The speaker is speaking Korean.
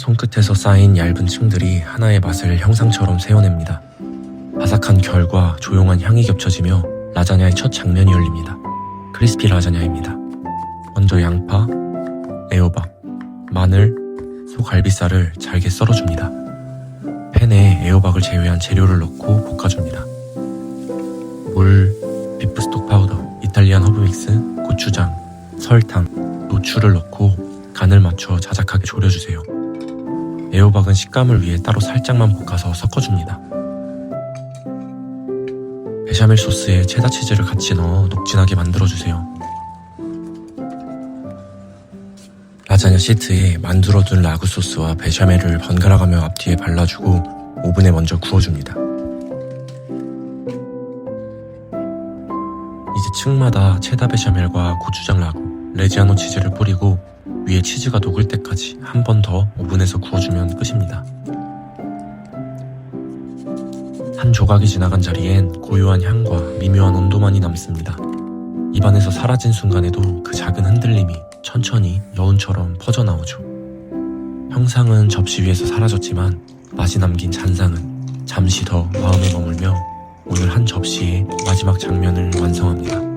손끝에서 쌓인 얇은 층들이 하나의 맛을 형상처럼 세워냅니다. 바삭한 결과 조용한 향이 겹쳐지며 라자냐의 첫 장면이 열립니다. 크리스피 라자냐입니다. 먼저 양파, 애호박, 마늘, 소갈비살을 잘게 썰어줍니다. 팬에 애호박을 제외한 재료를 넣고 볶아줍니다. 물, 비프 스톡 파우더, 이탈리안 허브 믹스, 고추장, 설탕, 노추를 넣고 간을 맞춰 자작하게 졸여주세요. 애호박은 식감을 위해 따로 살짝만 볶아서 섞어줍니다. 베샤멜 소스에 체다 치즈를 같이 넣어 녹진하게 만들어주세요. 라자냐 시트에 만들어둔 라구 소스와 베샤멜을 번갈아가며 앞뒤에 발라주고 오븐에 먼저 구워줍니다. 이제 층마다 체다 베샤멜과 고추장 라구, 레지아노 치즈를 뿌리고 위에 치즈가 녹을 때까지 한 번 더 오븐에서 구워주면 끝입니다. 한 조각이 지나간 자리엔 고요한 향과 미묘한 온도만이 남습니다. 입안에서 사라진 순간에도 그 작은 흔들림이 천천히 여운처럼 퍼져나오죠. 형상은 접시 위에서 사라졌지만 맛이 남긴 잔상은 잠시 더 마음에 머물며 오늘 한 접시의 마지막 장면을 완성합니다.